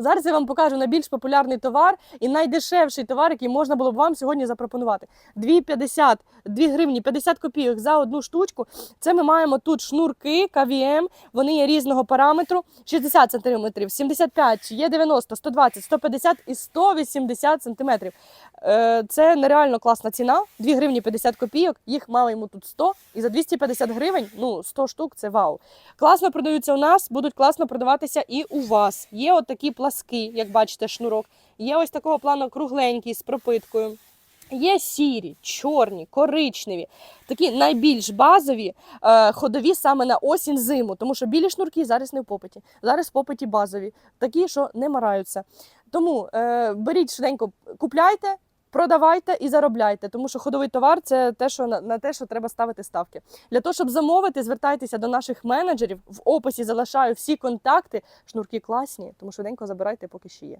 Зараз я вам покажу найбільш популярний товар і найдешевший товар, який можна було б вам сьогодні запропонувати. 2,50, 2 гривні 50 копійок за одну штучку. Це ми маємо тут шнурки КВМ, вони є різного параметру: 60 см, 75, є 90, 120, 150 і 180 см. Е, Це нереально класна ціна. 2 гривні 50 копійок. Їх маємо тут 100. І за 250 гривень, ну 100 штук це вау. Класно продаються у нас, будуть класно продаватися і у вас. Є от такі пласки, як бачите, шнурок. Є ось такого плану кругленький з пропиткою. Є сірі, чорні, коричневі, такі найбільш базові, е, ходові саме на осінь зиму, тому що білі шнурки зараз не в попиті. Зараз в попиті базові, такі, що не мараються. Тому е, беріть швиденько, купляйте, продавайте і заробляйте, тому що ходовий товар це те, що на, те, що треба ставити ставки. Для того, щоб замовити, звертайтеся до наших менеджерів. В описі залишаю всі контакти. Шнурки класні, тому швиденько забирайте, поки ще є.